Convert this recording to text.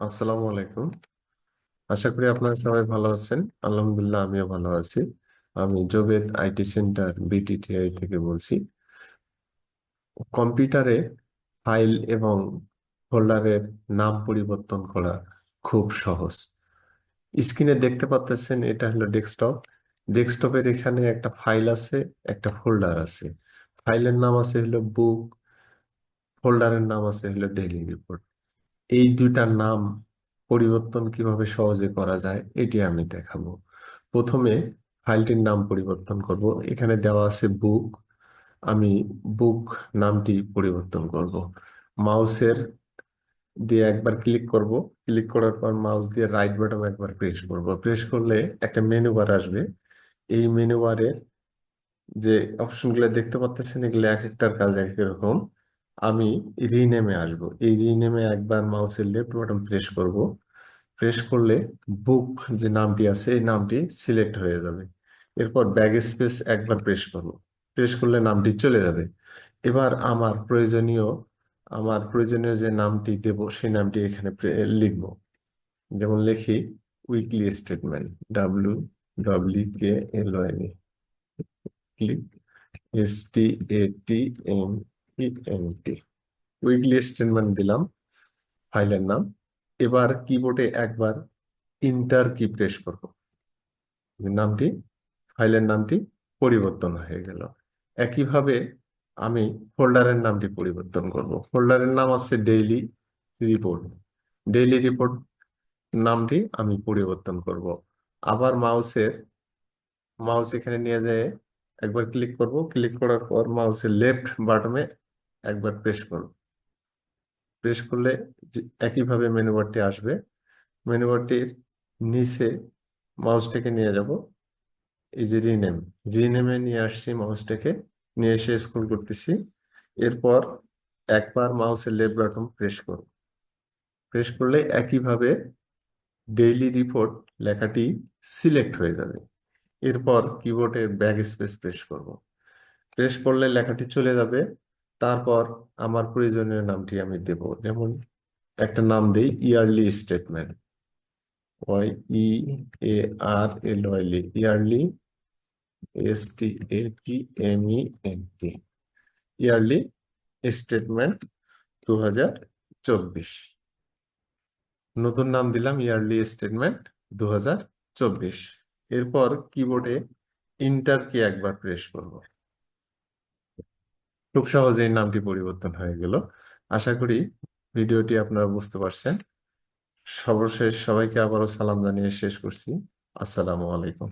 আসসালামু আলাইকুম। আশা করি আপনারা সবাই ভালো আছেন। আলহামদুলিল্লাহ, আমিও ভালো আছি। আমি জোবেদ আইটি সেন্টার, বিটিটিআই থেকে বলছি। কম্পিউটারে ফাইল এবং ফোল্ডারের নাম পরিবর্তন করা খুব সহজ। স্ক্রিনে দেখতে পাচ্ছেন এটা হলো ডেস্কটপ। ডেস্কটপের এখানে একটা ফাইল আছে, একটা ফোল্ডার আছে। ফাইলের নাম আছে হলো বুক, ফোল্ডারের নাম আছে হলো ডেইলি রিপোর্ট। এই দুইটার নাম পরিবর্তন কীভাবে সহজে করা যায়, এটি আমি দেখাবো। প্রথমে ফাইলটির নাম পরিবর্তন করব। এখানে দেওয়া আছে বুক আমি বুক নামটি পরিবর্তন করব। মাউসের দিয়ে একবার ক্লিক করব। ক্লিক করার পর মাউস দিয়ে রাইট বাটন একবার প্রেস করব। প্রেস করলে একটা মেনু বার আসবে। এই মেনু বারের যে অপশনগুলো দেখতে পাচ্ছেন, এগুলো এক একটার কাজ এক এক রকম। আমি রিনেমে আসব। এই রিনেমে একবার মাউসের লেফট বাটন প্রেস করব। প্রেস করলে বুক যে নামটি আছে, এই নামটি সিলেক্ট হয়ে যাবে। এরপর ব্যাগ স্পেস একবার প্রেস করব। প্রেস করলে নামটি চলে যাবে। এবার আমার প্রয়োজনীয় আমার প্রয়োজনীয় যে নামটি দেব, সেই নামটি এখানে লিখব। যেমন লিখি weekly statement W W K L click S T A T M E N T weekly statement দিলাম ফাইলের নাম এবার কিবোর্ডে একবার ইন্টার কি প্রেস করব নামটি ফাইলের নামটি পরিবর্তন হয়ে গেল একইভাবে আমি ফোল্ডারের নামটি পরিবর্তন করব ফোল্ডারের নাম আছে ডেইলি রিপোর্ট ডেইলি রিপোর্ট নামটি আমি পরিবর্তন করব আবার মাউসের মাউস এখানে নিয়ে যেয়ে একবার ক্লিক করব ক্লিক করার পর মাউসের লেফট বাটনে একবার প্রেস করব প্রেস করলে একইভাবে মেনু বারটি আসবে। মেনু বারটির নিচে মাউসটাকে নিয়ে যাব। এই যে রিনেম রিনেমে নিয়ে আসছি মাউসটাকে নিয়ে এসে স্ক্রল করতেছি। এরপর একবার মাউসের লেফট বাটন প্রেস করব প্রেস করলে একইভাবে ডেইলি রিপোর্ট লেখাটি সিলেক্ট হয়ে যাবে। এরপর কিবোর্ডে ব্যাক স্পেস প্রেস করব। প্রেস করলে লেখাটি চলে যাবে। তারপর আমার প্রয়োজনীয় নামটি আমি দেব। যেমন একটা নাম দেই, yearly statement. Y E A R L ওয়াইলি yearly S T A T M E T. Yearly statement দু হাজার চব্বিশ। নতুন নাম দিলাম, ইয়ারলি স্টেটমেন্ট দু হাজার চব্বিশ। এরপর কিবোর্ডে ইন্টার কি একবার প্রেস করব। খুব সহজেই নামটি পরিবর্তন হয়ে গেল। আশা করি ভিডিওটি আপনারা বুঝতে পারছেন। সর্বশেষ সবাইকে আবারও সালাম জানিয়ে শেষ করছি। আসসালামু আলাইকুম।